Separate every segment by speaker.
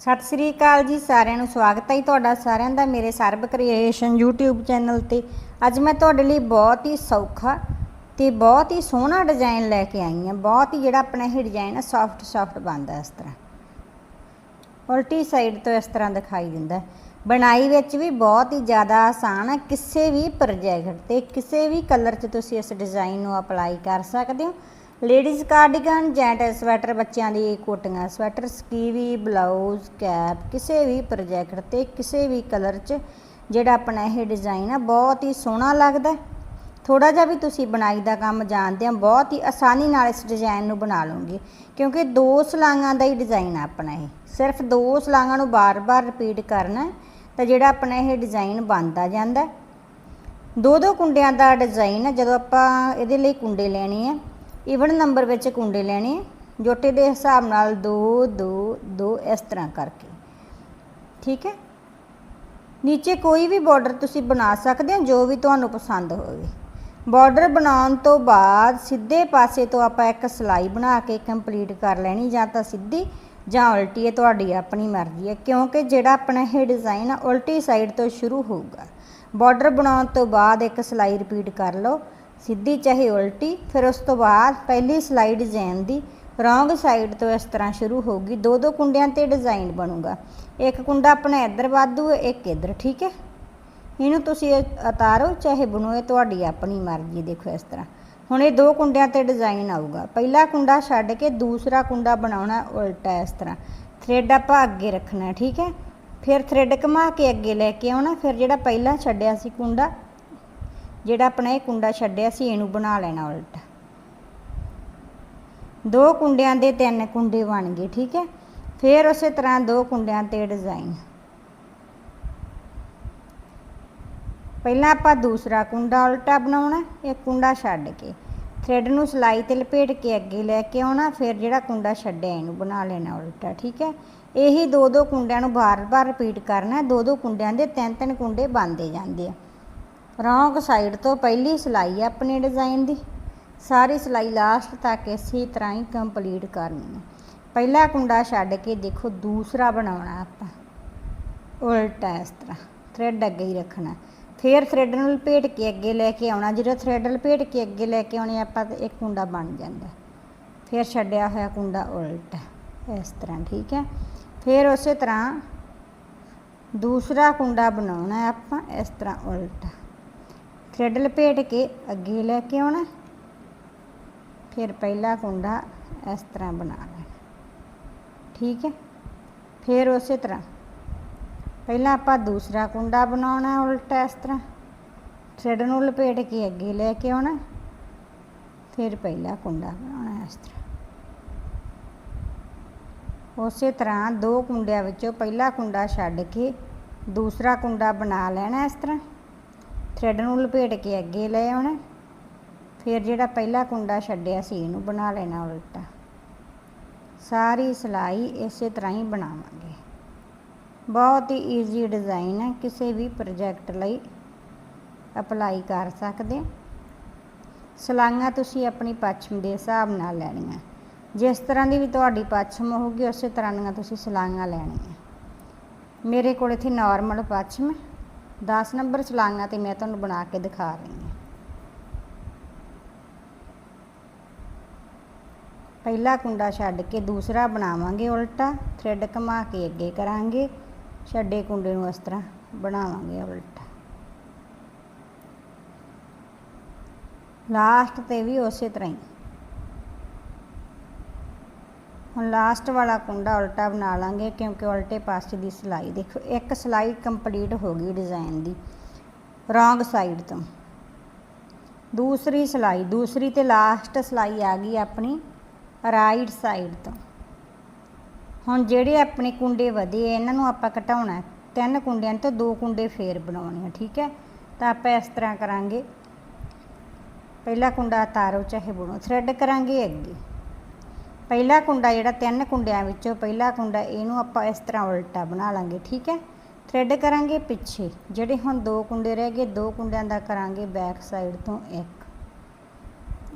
Speaker 1: ਸਤਿ ਸ੍ਰੀ ਅਕਾਲ ਜੀ ਸਾਰਿਆਂ ਨੂੰ, ਸਵਾਗਤ ਹੈ ਜੀ ਤੁਹਾਡਾ ਸਾਰਿਆਂ ਦਾ ਮੇਰੇ ਸਰਬ ਕ੍ਰੀਏਸ਼ਨ YouTube ਚੈਨਲ ਤੇ। ਅੱਜ ਮੈਂ ਤੁਹਾਡੇ ਲਈ ਬਹੁਤ ਹੀ ਸੌਖਾ ਤੇ ਬਹੁਤ ਹੀ ਸੋਹਣਾ ਡਿਜ਼ਾਈਨ ਲੈ ਕੇ ਆਈ ਹਾਂ। ਬਹੁਤ ਹੀ ਜਿਹੜਾ ਆਪਣਾ ਇਹ ਡਿਜ਼ਾਈਨ ਹੈ ਸੌਫਟ ਸੌਫਟ ਬਣਦਾ ਇਸ ਤਰ੍ਹਾਂ। ਉਲਟੀ ਸਾਈਡ ਤੋਂ ਇਸ ਤਰ੍ਹਾਂ ਦਿਖਾਈ ਦਿੰਦਾ ਬਣਾਈ ਵਿੱਚ ਵੀ ਬਹੁਤ ਹੀ ਜ਼ਿਆਦਾ ਆਸਾਨ ਹੈ ਕਿਸੇ ਵੀ ਪ੍ਰੋਜੈਕਟ ਤੇ, ਕਿਸੇ ਵੀ ਕਲਰ 'ਚ ਤੁਸੀਂ ਇਸ ਡਿਜ਼ਾਈਨ ਨੂੰ ਅਪਲਾਈ ਕਰ ਸਕਦੇ ਹੋ। ਲੇਡੀਜ਼ ਕਾਰਡੀਗਨ, ਜੈਂਟ ਸਵੈਟਰ, ਬੱਚਿਆਂ ਦੀ ਕੋਟੀਆਂ, ਸਵੈਟਰ, ਸਕੀਵੀ, ਬਲਾਊਜ਼, ਕੈਪ, ਕਿਸੇ ਵੀ ਪ੍ਰੋਜੈਕਟ ਤੇ ਕਿਸੇ ਵੀ ਕਲਰ 'ਚ ਜਿਹੜਾ ਆਪਣਾ ਇਹ ਡਿਜ਼ਾਈਨ ਆ, ਬਹੁਤ ਹੀ ਸੋਹਣਾ ਲੱਗਦਾ। ਥੋੜਾ ਜਿਹਾ ਵੀ ਤੁਸੀਂ ਬਣਾਈ ਦਾ ਕੰਮ ਜਾਣਦੇ ਹੋ, ਬਹੁਤ ਹੀ ਆਸਾਨੀ ਨਾਲ ਇਸ ਡਿਜ਼ਾਈਨ ਨੂੰ ਬਣਾ ਲਓਗੇ, ਕਿਉਂਕਿ ਦੋ ਸਲਾਂਗਾਂ ਦਾ ਹੀ ਡਿਜ਼ਾਈਨ ਆ ਆਪਣਾ ਇਹ। ਸਿਰਫ ਦੋ ਸਲਾਂਗਾਂ ਨੂੰ ਬਾਰ-ਬਾਰ ਰਿਪੀਟ ਕਰਨਾ, ਤਾਂ ਜਿਹੜਾ ਆਪਣਾ ਇਹ ਡਿਜ਼ਾਈਨ ਬਣਦਾ ਜਾਂਦਾ। ਦੋ ਦੋ ਕੁੰਡਿਆਂ ਦਾ ਡਿਜ਼ਾਈਨ ਹੈ ਜਦੋਂ ਆਪਾਂ ਇਹਦੇ ਲਈ ਕੁੰਡੇ ਲੈਣੇ ਆ ਈਵਨ ਨੰਬਰ ਵਿੱਚ ਕੁੰਡੇ ਲੈਣੇ ਜੋਟੇ ਦੇ ਹਿਸਾਬ ਨਾਲ 2 2 2 ਇਸ ਤਰ੍ਹਾਂ ਕਰਕੇ। ਠੀਕ ਹੈ? ਨੀਚੇ ਕੋਈ ਵੀ ਬਾਰਡਰ ਤੁਸੀਂ ਬਣਾ ਸਕਦੇ ਹੋ, ਜੋ ਵੀ ਤੁਹਾਨੂੰ ਪਸੰਦ ਹੋਵੇ। ਬਾਰਡਰ ਬਣਾਉਣ ਤੋਂ ਬਾਅਦ ਸਿੱਧੇ ਪਾਸੇ ਤੋਂ ਆਪਾਂ ਇੱਕ ਸਲਾਈ ਬਣਾ ਕੇ ਕੰਪਲੀਟ ਕਰ ਲੈਣੀ ਜਾਂ ਤਾਂ ਸਿੱਧੀ, ਜਾਂ ਉਲਟੀ ਹੈ ਤੁਹਾਡੀ ਆਪਣੀ ਮਰਜ਼ੀ ਹੈ। ਕਿਉਂਕਿ ਜਿਹੜਾ ਆਪਣਾ ਇਹ ਡਿਜ਼ਾਈਨ ਆ, ਉਲਟੀ ਸਾਈਡ ਤੋਂ ਸ਼ੁਰੂ ਹੋਊਗਾ। ਬਾਰਡਰ ਬਣਾਉਣ ਤੋਂ ਬਾਅਦ ਇੱਕ ਸਲਾਈ ਰਿਪੀਟ ਕਰ ਲਓ। ਸਿੱਧੀ ਚਾਹੇ ਉਲਟੀ, ਫਿਰ ਉਸ ਤੋਂ ਬਾਅਦ ਪਹਿਲੀ ਸਲਾਈ ਡਿਜ਼ਾਈਨ ਦੀ ਰੋਂਗ ਸਾਈਡ ਤੋਂ ਇਸ ਤਰ੍ਹਾਂ ਸ਼ੁਰੂ ਹੋਊਗੀ। ਦੋ ਦੋ ਕੁੰਡਿਆਂ ਤੇ ਡਿਜ਼ਾਈਨ ਬਣੂਗਾ। ਇੱਕ ਕੁੰਡਾ ਆਪਣਾ ਇੱਧਰ ਵਾਧੂ, ਇੱਕ ਇੱਧਰ, ਠੀਕ ਹੈ? ਇਹਨੂੰ ਤੁਸੀਂ ਉਤਾਰੋ, ਚਾਹੇ ਬਣੋ, ਇਹ ਤੁਹਾਡੀ ਆਪਣੀ ਮਰਜ਼ੀ, ਦੇਖੋ ਇਸ ਤਰ੍ਹਾਂ। ਹੁਣ ਇਹ ਦੋ ਕੁੰਡਿਆਂ ਤੇ ਡਿਜ਼ਾਈਨ ਆਊਗਾ। ਪਹਿਲਾ ਕੁੰਡਾ ਛੱਡ ਕੇ ਦੂਸਰਾ ਕੁੰਡਾ ਬਣਾਉਣਾ ਉਲਟਾ ਇਸ ਤਰ੍ਹਾਂ। ਥ੍ਰੈਡ ਆਪਾਂ ਅੱਗੇ ਰੱਖਣਾ, ਠੀਕ ਹੈ? ਫਿਰ ਥ੍ਰੈਡ ਘੁਮਾ ਕੇ ਅੱਗੇ ਲੈ ਕੇ ਆਉਣਾ। ਫਿਰ ਜਿਹੜਾ ਪਹਿਲਾਂ ਛੱਡਿਆ ਸੀ ਕੁੰਡਾ ਜਿਹੜਾ ਆਪਣਾ ਇਹ ਕੁੰਡਾ ਛੱਡਿਆ ਸੀ, ਇਹਨੂੰ ਬਣਾ ਲੈਣਾ ਉਲਟਾ। ਦੋ ਕੁੰਡਿਆਂ ਦੇ ਤਿੰਨ ਕੁੰਡੇ ਬਣ ਗਏ, ਠੀਕ ਹੈ? ਫਿਰ ਉਸੇ ਤਰ੍ਹਾਂ ਦੋ ਕੁੰਡਿਆਂ ਤੇ ਡਿਜ਼ਾਈਨ ਪਹਿਲਾਂ ਆਪਾਂ ਦੂਸਰਾ ਕੁੰਡਾ ਉਲਟਾ ਬਣਾਉਣਾ ਇੱਕ ਕੁੰਡਾ ਛੱਡ ਕੇ। ਥ੍ਰੈਡ ਨੂੰ ਸਲਾਈ ਤੇ ਲਪੇਟ ਕੇ ਅੱਗੇ ਲੈ ਕੇ ਆਉਣਾ, ਫਿਰ ਜਿਹੜਾ ਕੁੰਡਾ ਛੱਡਿਆ, ਇਹਨੂੰ ਬਣਾ ਲੈਣਾ ਉਲਟਾ, ਠੀਕ ਹੈ? ਇਹੀ ਦੋ ਦੋ ਕੁੰਡਿਆਂ ਨੂੰ ਬਾਰ-ਬਾਰ ਰਿਪੀਟ ਕਰਨਾ ਦੋ ਦੋ ਕੁੰਡਿਆਂ ਦੇ ਤਿੰਨ ਤਿੰਨ ਕੁੰਡੇ ਬਣਦੇ ਜਾਂਦੇ ਆ। ਰੌਂਗ ਸਾਈਡ ਤੋਂ ਪਹਿਲੀ ਸਿਲਾਈ ਹੈ ਆਪਣੇ ਡਿਜ਼ਾਈਨ ਦੀ। ਸਾਰੀ ਸਿਲਾਈ ਲਾਸਟ ਤੱਕ ਇਸੇ ਤਰ੍ਹਾਂ ਹੀ ਕੰਪਲੀਟ ਕਰਨੀ ਹੈ ਪਹਿਲਾ ਕੁੰਡਾ ਛੱਡ ਕੇ ਦੇਖੋ ਦੂਸਰਾ ਬਣਾਉਣਾ ਆਪਾਂ। ਉਲਟਾ ਇਸ ਤਰ੍ਹਾਂ ਥ੍ਰੈਡ ਅੱਗੇ ਹੀ ਰੱਖਣਾ। ਫਿਰ ਥ੍ਰੈਡ ਨੂੰ ਲਪੇਟ ਕੇ ਅੱਗੇ ਲੈ ਕੇ ਆਉਣਾ। ਜਦੋਂ ਥ੍ਰੈਡ ਲਪੇਟ ਕੇ ਅੱਗੇ ਲੈ ਕੇ ਆਉਣੇ ਆਪਾਂ ਤਾਂ ਇੱਕ ਕੁੰਡਾ ਬਣ ਜਾਂਦਾ। ਫਿਰ ਛੱਡਿਆ ਹੋਇਆ ਕੁੰਡਾ ਉਲਟਾ ਇਸ ਤਰ੍ਹਾਂ, ਠੀਕ ਹੈ? ਫਿਰ ਉਸੇ ਤਰ੍ਹਾਂ ਦੂਸਰਾ ਕੁੰਡਾ ਬਣਾਉਣਾ ਆਪਾਂ ਇਸ ਤਰ੍ਹਾਂ ਉਲਟਾ। ਥ੍ਰੈਡ ਲਪੇਟ ਕੇ ਅੱਗੇ ਲੈ ਕੇ ਆਉਣਾ। ਫਿਰ ਪਹਿਲਾ ਕੁੰਡਾ ਇਸ ਤਰ੍ਹਾਂ ਬਣਾ ਲੈਣਾ। ਠੀਕ ਹੈ? ਫਿਰ ਉਸੇ ਤਰ੍ਹਾਂ। ਪਹਿਲਾਂ ਆਪਾਂ ਦੂਸਰਾ ਕੁੰਡਾ ਬਣਾਉਣਾ ਉਲਟਾ ਇਸ ਤਰ੍ਹਾਂ। ਥ੍ਰੈਡ ਨੂੰ ਲਪੇਟ ਕੇ ਅੱਗੇ ਲੈ ਕੇ ਆਉਣਾ। ਫਿਰ ਪਹਿਲਾ ਕੁੰਡਾ ਬਣਾਉਣਾ ਇਸ ਤਰ੍ਹਾਂ। ਉਸੇ ਤਰ੍ਹਾਂ ਦੋ ਕੁੰਡਿਆਂ ਵਿੱਚੋਂ ਪਹਿਲਾ ਕੁੰਡਾ ਛੱਡ ਕੇ ਦੂਸਰਾ ਕੁੰਡਾ ਬਣਾ ਲੈਣਾ ਇਸ ਤਰ੍ਹਾਂ। ਥ੍ਰੈਡ ਨੂੰ ਲਪੇਟ ਕੇ ਅੱਗੇ ਲੈ ਆਉਣਾ ਫਿਰ ਜਿਹੜਾ ਪਹਿਲਾ ਕੁੰਡਾ ਛੱਡਿਆ ਸੀ, ਇਹਨੂੰ ਬਣਾ ਲੈਣਾ ਉਲਟਾ। ਸਾਰੀ ਸਲਾਈ ਇਸੇ ਤਰ੍ਹਾਂ ਹੀ ਬਣਾਵਾਂਗੇ। ਬਹੁਤ ਹੀ ਈਜ਼ੀ ਡਿਜ਼ਾਈਨ ਹੈ। ਕਿਸੇ ਵੀ ਪ੍ਰੋਜੈਕਟ ਲਈ ਅਪਲਾਈ ਕਰ ਸਕਦੇ ਹੋ। ਸਲਾਈਆਂ ਤੁਸੀਂ ਆਪਣੀ ਪੱਛਮ ਦੇ ਹਿਸਾਬ ਨਾਲ ਲੈਣੀਆਂ। ਜਿਸ ਤਰ੍ਹਾਂ ਦੀ ਵੀ ਤੁਹਾਡੀ ਪੱਛਮ ਹੋਊਗੀ, ਉਸੇ ਤਰ੍ਹਾਂ ਦੀਆਂ ਤੁਸੀਂ ਸਲਾਈਆਂ ਲੈਣੀਆਂ। ਮੇਰੇ ਕੋਲ ਇੱਥੇ ਨਾਰਮਲ ਪੱਛਮ ਹੈ। 10 ਨੰਬਰ ਸਲਾਈਆਂ ਤੇ ਮੈਂ ਤੁਹਾਨੂੰ ਬਣਾ ਕੇ ਦਿਖਾ ਰਹੀ ਹਾਂ। ਪਹਿਲਾ ਕੁੰਡਾ ਛੱਡ ਕੇ ਦੂਸਰਾ ਬਣਾਵਾਂਗੇ ਉਲਟਾ ਥ੍ਰੈਡ ਘੁਮਾ ਕੇ ਅੱਗੇ ਕਰਾਂਗੇ। ਛੱਡੇ ਕੁੰਡੇ ਨੂੰ ਇਸ ਤਰ੍ਹਾਂ ਬਣਾਵਾਂਗੇ ਉਲਟਾ। ਲਾਸਟ ਤੇ ਵੀ ਉਸੇ ਤਰ੍ਹਾਂ ਹੀ। ਹੁਣ ਲਾਸਟ ਵਾਲਾ ਕੁੰਡਾ ਉਲਟਾ ਬਣਾ ਲਾਂਗੇ ਕਿਉਂਕਿ ਉਲਟੇ ਪਾਸੇ ਦੀ ਸਲਾਈ ਦੇਖੋ, ਇੱਕ ਸਲਾਈ ਕੰਪਲੀਟ ਹੋ ਗਈ ਡਿਜ਼ਾਈਨ ਦੀ ਰੋਂਗ ਸਾਈਡ ਤੋਂ। ਦੂਸਰੀ ਸਲਾਈ, ਦੂਸਰੀ ਤੇ ਲਾਸਟ ਸਲਾਈ ਆ ਗਈ ਆਪਣੀ ਰਾਈਟ ਸਾਈਡ ਤੋਂ। ਹੁਣ ਜਿਹੜੇ ਆਪਣੇ ਕੁੰਡੇ ਵਧੇ, ਇਹਨਾਂ ਨੂੰ ਆਪਾਂ ਘਟਾਉਣਾ ਤਿੰਨ ਕੁੰਡਿਆਂ ਤੋਂ ਦੋ ਕੁੰਡੇ ਫੇਰ ਬਣਾਉਣੇ ਆ, ਠੀਕ ਹੈ? ਤਾਂ ਆਪਾਂ ਇਸ ਤਰ੍ਹਾਂ ਕਰਾਂਗੇ। ਪਹਿਲਾ ਕੁੰਡਾ ਤਾਰੋ ਚਾਹੇ ਬੁਣੋ ਥਰੈਡ ਕਰਾਂਗੇ ਅੱਗੇ। ਪਹਿਲਾ ਕੁੰਡਾ ਜਿਹੜਾ ਤਿੰਨ ਕੁੰਡਿਆਂ ਵਿੱਚੋਂ ਪਹਿਲਾ ਕੁੰਡਾ, ਇਹਨੂੰ ਆਪਾਂ ਇਸ ਤਰ੍ਹਾਂ ਉਲਟਾ ਬਣਾ ਲਾਂਗੇ, ਠੀਕ ਹੈ? ਥ੍ਰੈਡ ਕਰਾਂਗੇ ਪਿੱਛੇ, ਜਿਹੜੇ ਹੁਣ ਦੋ ਕੁੰਡੇ ਰਹਿ ਗਏ, ਦੋ ਕੁੰਡਿਆਂ ਦਾ ਕਰਾਂਗੇ ਬੈਕ ਸਾਈਡ ਤੋਂ ਇੱਕ।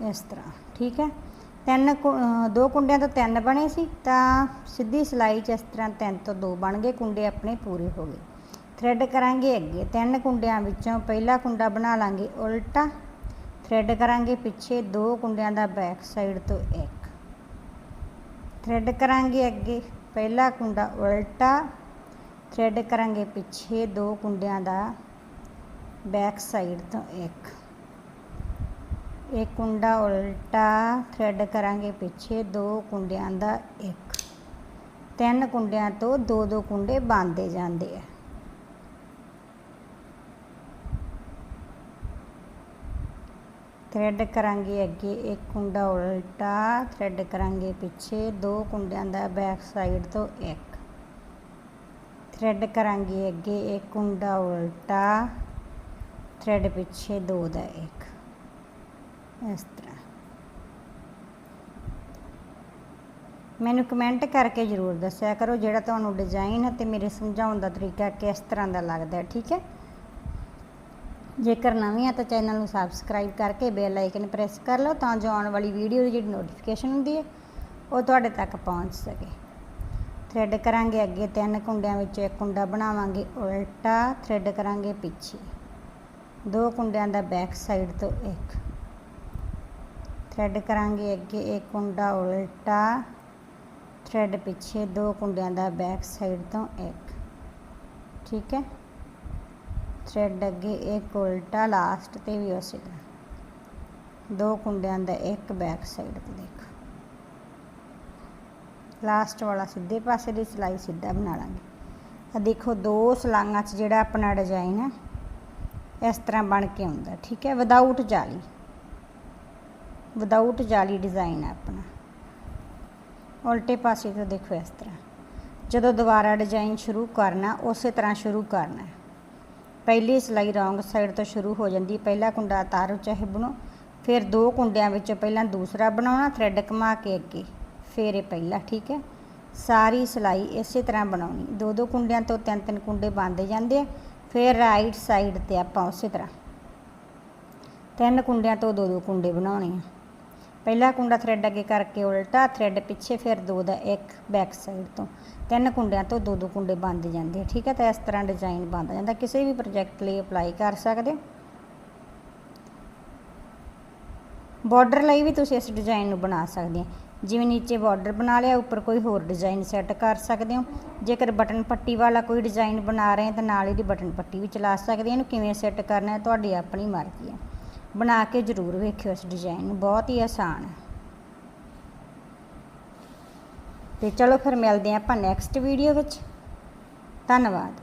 Speaker 1: ਇਸ ਤਰ੍ਹਾਂ, ਠੀਕ ਹੈ? ਤਿੰਨ ਕੁ- ਦੋ ਕੁੰਡਿਆਂ ਤੋਂ ਤਿੰਨ ਬਣੇ ਸੀ, ਤਾਂ ਸਿੱਧੀ ਸਿਲਾਈ 'ਚ ਇਸ ਤਰ੍ਹਾਂ ਤਿੰਨ ਤੋਂ ਦੋ ਬਣ ਗਏ, ਕੁੰਡੇ ਆਪਣੇ ਪੂਰੇ ਹੋ ਗਏ। ਥ੍ਰੈਡ ਕਰਾਂਗੇ ਅੱਗੇ, ਤਿੰਨ ਕੁੰਡਿਆਂ ਵਿੱਚੋਂ ਪਹਿਲਾ ਕੁੰਡਾ ਬਣਾ ਲਾਂਗੇ ਉਲਟਾ। ਥ੍ਰੈਡ ਕਰਾਂਗੇ ਪਿੱਛੇ, ਦੋ ਕੁੰਡਿਆਂ ਦਾ ਬੈਕ ਸਾਈਡ ਤੋਂ ਇੱਕ। ਥ੍ਰੈਡ ਕਰਾਂਗੇ ਅੱਗੇ। ਪਹਿਲਾ ਕੁੰਡਾ ਉਲਟਾ। ਥਰੈਡ ਕਰਾਂਗੇ ਪਿੱਛੇ। ਦੋ ਕੁੰਡਿਆਂ ਦਾ ਬੈਕ ਸਾਈਡ ਤੋਂ ਇੱਕ। ਇੱਕ ਕੁੰਡਾ ਉਲਟਾ। ਥਰੈਡ ਕਰਾਂਗੇ ਪਿੱਛੇ। ਦੋ ਕੁੰਡਿਆਂ ਦਾ ਇੱਕ। ਤਿੰਨ ਕੁੰਡਿਆਂ ਤੋਂ ਦੋ ਦੋ ਕੁੰਡੇ ਬੰਦੇ ਜਾਂਦੇ ਆ। ਥ੍ਰੈਡ ਕਰਾਂਗੇ ਅੱਗੇ, ਇੱਕ ਕੁੰਡਾ ਉਲਟਾ ਥ੍ਰੈਡ ਕਰਾਂਗੇ ਪਿੱਛੇ, ਦੋ ਕੁੰਡਿਆਂ ਦਾ ਬੈਕ ਸਾਈਡ ਤੋਂ ਇੱਕ। ਥ੍ਰੈਡ ਕਰਾਂਗੇ ਅੱਗੇ, ਇੱਕ ਕੁੰਡਾ ਉਲਟਾ ਥਰੈਡ ਪਿੱਛੇ ਦੋ ਦਾ ਇੱਕ। ਇਸ ਤਰ੍ਹਾਂ। ਮੈਨੂੰ ਕਮੈਂਟ ਕਰਕੇ ਜ਼ਰੂਰ ਦੱਸਿਆ ਕਰੋ ਜਿਹੜਾ ਤੁਹਾਨੂੰ ਡਿਜ਼ਾਈਨ ਅਤੇ ਮੇਰੇ ਸਮਝਾਉਣ ਦਾ ਤਰੀਕਾ ਕਿਸ ਤਰ੍ਹਾਂ ਦਾ ਲੱਗਦਾ ਠੀਕ ਹੈ? ਜੇਕਰ ਨਵੇਂ ਆ ਤਾਂ ਚੈਨਲ ਨੂੰ ਸਬਸਕ੍ਰਾਈਬ ਕਰਕੇ ਬੈਲ ਆਈਕਨ ਪ੍ਰੈਸ ਕਰ ਲਓ ਤਾਂ ਜੋ ਆਉਣ ਵਾਲੀ ਵੀਡੀਓ ਦੀ ਜਿਹੜੀ ਨੋਟੀਫਿਕੇਸ਼ਨ ਹੁੰਦੀ ਹੈ, ਉਹ ਤੁਹਾਡੇ ਤੱਕ ਪਹੁੰਚ ਸਕੇ। ਥ੍ਰੈਡ ਕਰਾਂਗੇ ਅੱਗੇ ਤਿੰਨ ਕੁੰਡਿਆਂ ਵਿੱਚ ਇੱਕ ਕੁੰਡਾ ਬਣਾਵਾਂਗੇ, ਉਲਟਾ ਥ੍ਰੈਡ ਕਰਾਂਗੇ ਪਿੱਛੇ। ਦੋ ਕੁੰਡਿਆਂ ਦਾ ਬੈਕ ਸਾਈਡ ਤੋਂ ਇੱਕ। ਥ੍ਰੈਡ ਕਰਾਂਗੇ ਅੱਗੇ ਇੱਕ ਕੁੰਡਾ, ਉਲਟਾ ਥ੍ਰੈਡ ਪਿੱਛੇ ਦੋ ਕੁੰਡਿਆਂ ਦਾ ਬੈਕ ਸਾਈਡ ਤੋਂ ਇੱਕ। ਠੀਕ ਹੈ? ਥ੍ਰੈਡ ਅੱਗੇ ਇੱਕ ਉਲਟਾ ਲਾਸਟ ਤੇ ਵੀ ਉਸੇ ਤਰ੍ਹਾਂ। ਦੋ ਕੁੰਡਿਆਂ ਦਾ ਇੱਕ ਬੈਕ ਸਾਈਡ ਤੇ ਦੇਖੋ। ਲਾਸਟ ਵਾਲਾ ਸਿੱਧੇ ਪਾਸੇ ਦੀ ਸਿਲਾਈ ਸਿੱਧਾ ਬਣਾ ਲਾਂਗੇ। ਆ ਦੇਖੋ, ਦੋ ਸਲਾਈਆਂ 'ਚ ਜਿਹੜਾ ਆਪਣਾ ਡਿਜ਼ਾਈਨ ਹੈ ਇਸ ਤਰ੍ਹਾਂ ਬਣ ਕੇ ਆਉਂਦਾ, ਠੀਕ ਹੈ? ਵਿਦਆਊਟ ਜਾਲੀ। ਵਿਦਆਊਟ ਜਾਲੀ ਡਿਜ਼ਾਈਨ ਹੈ ਆਪਣਾ। ਉਲਟੇ ਪਾਸੇ ਤੋਂ ਦੇਖੋ ਇਸ ਤਰ੍ਹਾਂ। ਜਦੋਂ ਦੁਬਾਰਾ ਡਿਜ਼ਾਈਨ ਸ਼ੁਰੂ ਕਰਨਾ, ਉਸੇ ਤਰ੍ਹਾਂ ਸ਼ੁਰੂ ਕਰਨਾ। ਪਹਿਲੀ ਸਿਲਾਈ ਰੌਂਗ ਸਾਈਡ ਤੋਂ ਸ਼ੁਰੂ ਹੋ ਜਾਂਦੀ, ਪਹਿਲਾ ਕੁੰਡਾ ਉਤਾਰੋ ਚਾਹੇ ਬਣੋ ਫਿਰ ਦੋ ਕੁੰਡਿਆਂ ਵਿੱਚੋਂ ਪਹਿਲਾਂ ਦੂਸਰਾ ਬਣਾਉਣਾ ਥਰੈਡ ਘੁਮਾ ਕੇ ਅੱਗੇ, ਫਿਰ ਇਹ ਪਹਿਲਾ, ਠੀਕ ਹੈ? ਸਾਰੀ ਸਿਲਾਈ ਇਸੇ ਤਰ੍ਹਾਂ ਬਣਾਉਣੀ। ਦੋ ਦੋ ਕੁੰਡਿਆਂ ਤੋਂ ਤਿੰਨ ਤਿੰਨ ਕੁੰਡੇ ਬੰਦੇ ਜਾਂਦੇ ਆ, ਫਿਰ ਰਾਈਟ ਸਾਈਡ ਤੇ ਆਪਾਂ ਉਸੇ ਤਰ੍ਹਾਂ ਤਿੰਨ ਕੁੰਡਿਆਂ ਤੋਂ ਦੋ ਦੋ ਕੁੰਡੇ ਬਣਾਉਣੇ ਆ। ਪਹਿਲਾ ਕੁੰਡਾ ਥ੍ਰੈਡ ਅੱਗੇ ਕਰਕੇ ਉਲਟਾ ਥ੍ਰੈਡ ਪਿੱਛੇ ਫਿਰ ਦੋ ਦਾ ਇੱਕ ਬੈਕ ਸਾਈਡ ਤੋਂ। ਤਿੰਨ ਕੁੰਡਿਆਂ ਤੋਂ ਦੋ ਦੋ ਕੁੰਡੇ ਬੰਦ ਜਾਂਦੇ ਆ, ਠੀਕ ਹੈ? ਤਾਂ ਇਸ ਤਰ੍ਹਾਂ ਡਿਜ਼ਾਈਨ ਬਣ ਜਾਂਦਾ। ਕਿਸੇ ਵੀ ਪ੍ਰੋਜੈਕਟ ਲਈ ਅਪਲਾਈ ਕਰ ਸਕਦੇ ਹੋ। ਬਾਰਡਰ ਲਈ ਵੀ ਤੁਸੀਂ ਇਸ ਡਿਜ਼ਾਈਨ ਨੂੰ ਬਣਾ ਸਕਦੇ ਹੋ। ਜਿਵੇਂ ਨੀਚੇ ਬਾਰਡਰ ਬਣਾ ਲਿਆ, ਉੱਪਰ ਕੋਈ ਹੋਰ ਡਿਜ਼ਾਈਨ ਸੈੱਟ ਕਰ ਸਕਦੇ ਹੋ। ਜੇਕਰ ਬਟਨ ਪੱਟੀ ਵਾਲਾ ਕੋਈ ਡਿਜ਼ਾਈਨ ਬਣਾ ਰਹੇ ਤਾਂ ਨਾਲ ਇਹਦੀ ਬਟਨ ਪੱਟੀ ਵੀ ਚਲਾ ਸਕਦੇ ਇਹਨੂੰ ਕਿਵੇਂ ਸੈੱਟ ਕਰਨਾ ਹੈ, ਤੁਹਾਡੀ ਆਪਣੀ ਮਰਜ਼ੀ ਹੈ। ਬਣਾ ਕੇ ਜ਼ਰੂਰ ਵੇਖਿਓ ਇਸ ਡਿਜ਼ਾਈਨ ਨੂੰ, ਬਹੁਤ ਹੀ ਆਸਾਨ ਹੈ। ਤੇ ਚਲੋ ਫਿਰ ਮਿਲਦੇ ਹਾਂ ਆਪਾਂ ਨੈਕਸਟ ਵੀਡੀਓ ਵਿੱਚ। ਧੰਨਵਾਦ।